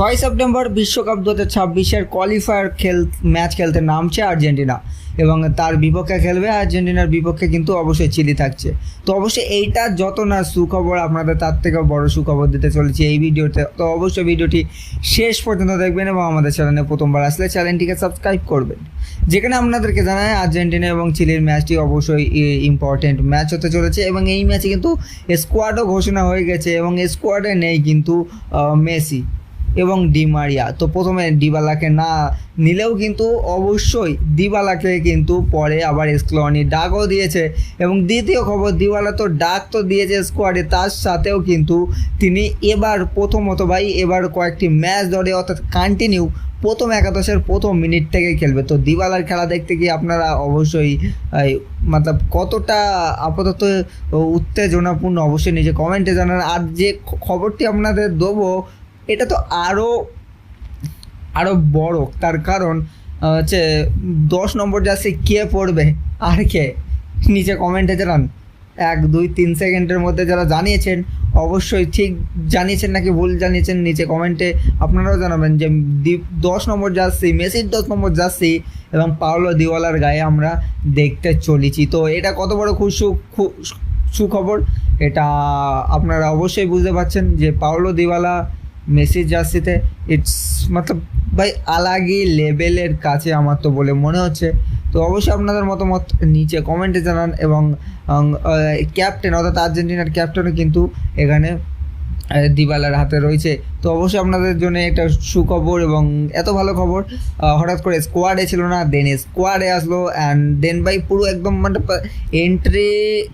ছয় সেপ্টেম্বর বিশ্বকাপ দু হাজার ছাব্বিশের কোয়ালিফায়ার খেল ম্যাচ খেলতে নামছে আর্জেন্টিনা এবং তার বিপক্ষে খেলবে। আর্জেন্টিনার বিপক্ষে কিন্তু অবশ্যই চিলি থাকছে। তো অবশ্যই এইটা যত না সুখবর, আপনাদের তার থেকে বড় সুখবর দিতে চলেছি এই ভিডিওতে। তো অবশ্যই ভিডিওটি শেষ পর্যন্ত দেখবেন এবং আমাদের চ্যানেলে প্রথমবার আসলে চ্যানেলটিকে সাবস্ক্রাইব করবেন। যেখানে আপনাদেরকে জানায় আর্জেন্টিনা এবং চিলির ম্যাচটি অবশ্যই ইম্পর্টেন্ট ম্যাচ হতে চলেছে এবং এই ম্যাচে কিন্তু স্কোয়াডও ঘোষণা হয়ে গেছে এবং স্কোয়াডে নেই কিন্তু মেসি। এবং ডিমারিয়া। তো প্রথমে ডিবালাকে না নিলেও কিন্তু অবশ্যই দিবালাকে কিন্তু পরে আবার স্কলনি ডাকও দিয়েছে। এবং দ্বিতীয় খবর দিবালা তো ডাক তো দিয়েছে স্কোয়াডে তার সাথেও কিন্তু তিনি এবার প্রথমত ভাই, এবার কয়েকটি ম্যাচ ধরে অর্থাৎ কন্টিনিউ প্রথম একাদশের প্রথম মিনিট থেকে খেলবে। তো দিবালার খেলা দেখতে গিয়ে আপনারা অবশ্যই মতলব কতটা আপাতত উত্তেজনাপূর্ণ অবশ্যই নিজে কমেন্টে জানান। আর যে খবরটি আপনাদের দেবো এটা তো আরও আরও বড়। তার কারণ হচ্ছে দশ নম্বর জার্সি কে পড়বে? আর কে? নিচে কমেন্টে জানান। এক, দুই, তিন সেকেন্ডের মধ্যে যারা জানিয়েছেন, অবশ্যই ঠিক জানিয়েছেন নাকি ভুল জানিয়েছেন, নিচে কমেন্টে আপনারাও জানাবেন যে দি- দশ নম্বর জার্সি মেসির দশ নম্বর জার্সি এবং পাওলো দিওয়ালার গায়ে আমরা দেখতে চলেছি। তো এটা কত বড় খুব সু খু- সুখবর? এটা আপনারা অবশ্যই বুঝতে পারছেন যে পাওলো দিওয়ালা মেসির জার্সিতে ইটস মতলব ভাই আলাগি লেভেলের কাছে আমার তো বলে মনে হচ্ছে। তো অবশ্যই আপনাদের মতামত নিচে কমেন্টে জানান এবং ক্যাপ্টেন অর্থাৎ আর্জেন্টিনার ক্যাপ্টেনও কিন্তু এখানে দিবালার হাতে রয়েছে তো অবশ্যই আপনাদের জন্য একটা সুখবর এবং এত ভালো খবর আহ, হঠাৎ করে স্কোয়াডে ছিল না দেন স্কোয়াডে আসলো অ্যান্ড দেন ভাই পুরো একদম মানে एंट्री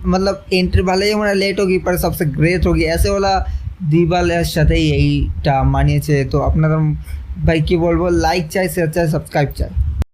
मतलब एंट्री भले ही हमारा लेट होगी पर सबसे ग्रेट होगी ऐसे वाला দিবালের সাথেই এইটা মানিয়েছে তো আপনাদের ভাই কি বলবো লাইক চাই শেয়ার চাই সাবস্ক্রাইব চাই